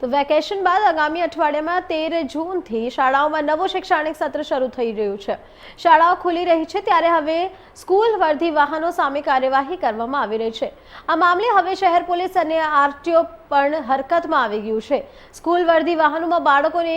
તો વેકેશન બાદ આગામી અઠવાડિયામાં તેર જૂનથી શાળાઓમાં નવું શૈક્ષણિક સત્ર શરૂ થઈ રહ્યું છે. શાળાઓ ખુલી રહી છે ત્યારે હવે સ્કૂલ વર્ધી વાહનો સામે કાર્યવાહી કરવામાં આવી રહી છે. આ મામલે હવે શહેર પોલીસ અને આરટીઓ પણ હરકતમાં આવી ગયું છે. સ્કૂલ વર્ધી વાહનોમાં બાળકોને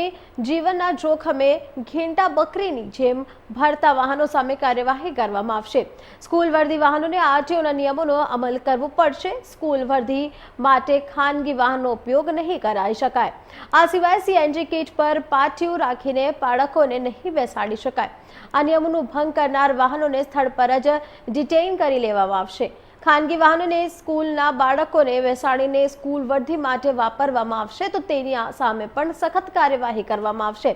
જીવનના જોખમે ઘેંટા બકરીની જેમ ભરતા વાહનો સામે કાર્યવાહી કરવામાં આવશે. સ્કૂલ વર્ધી વાહનોને આરટીઓના નિયમોનો અમલ કરવો પડશે. સ્કૂલ વર્ધી માટે ખાનગી વાહનનો ઉપયોગ નહીં કરાઈ શકાય. આ સિવાય સીએનજી કિટ પર પાટિયું રાખીને બાળકોને નહીં બેસાડી શકાય. આ નિયમોનું ભંગ કરનાર વાહનોને સ્થળ પર જ ડિટેઇન કરી લેવામાં આવશે. ખાનગી વાહનોને સ્કૂલના બાળકોને બેસાડીને સ્કૂલ વર્ધી માટે વાપરવામાં આવશે તો તેની સામે પણ સખત કાર્યવાહી કરવામાં આવશે.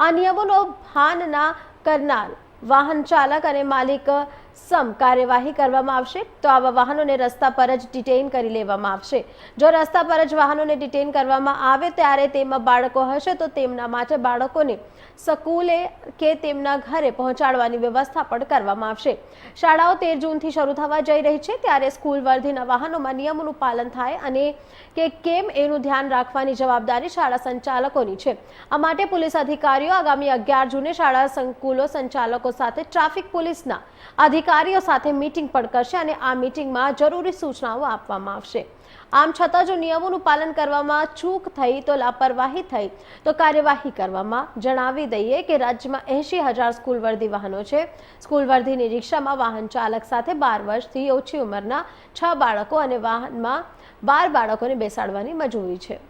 આ નિયમોનો ભાન ના કરનાર વાહન ચાલક અને માલિક સમ કાર્યવાહી કરવામાં આવશે, તો આવા વાહનોને રસ્તા પર જ ડિટેઇન કરી લેવામાં આવશે. જો રસ્તા પર જ વાહનોને ડિટેઇન કરવામાં આવે ત્યારે તેમાં બાળકો હશે, તો તેમના માટે બાળકોને સ્કૂલે કે તેમના ઘરે પહોંચાડવાની વ્યવસ્થા પણ કરવામાં આવશે. શાળાઓ તેર જૂનથી શરૂ થવા જઈ રહી છે, ત્યારે સ્કૂલ વર્ધીના વાહનોમાં નિયમોનું પાલન થાય અને કે કેમ એનું ધ્યાન રાખવાની જવાબદારી શાળા સંચાલકોની છે. આ માટે પોલીસ અધિકારીઓ આગામી અગિયાર જૂને શાળા સંકુલો સંચાલકો સાથે ટ્રાફિક પોલીસના અધિકારીઓ સાથે મીટિંગ પણ કરશે અને આ મીટિંગમાં જરૂરી સૂચનાઓ આપવામાં આવશે. આમ છતાં જો નિયમોનું પાલન કરવામાં ચૂક થઈ તો લાપરવાહી થઈ તો કાર્યવાહી કરવામાં જણાવી દઈએ કે રાજ્યમાં એંશી હજાર સ્કૂલ વર્ધી વાહનો છે. સ્કૂલ વર્ધીની રિક્ષામાં વાહન ચાલક સાથે બાર વર્ષથી ઓછી ઉંમરના છ બાળકો અને વાહનમાં બાર બાળકોને બેસાડવાની મજૂરી છે.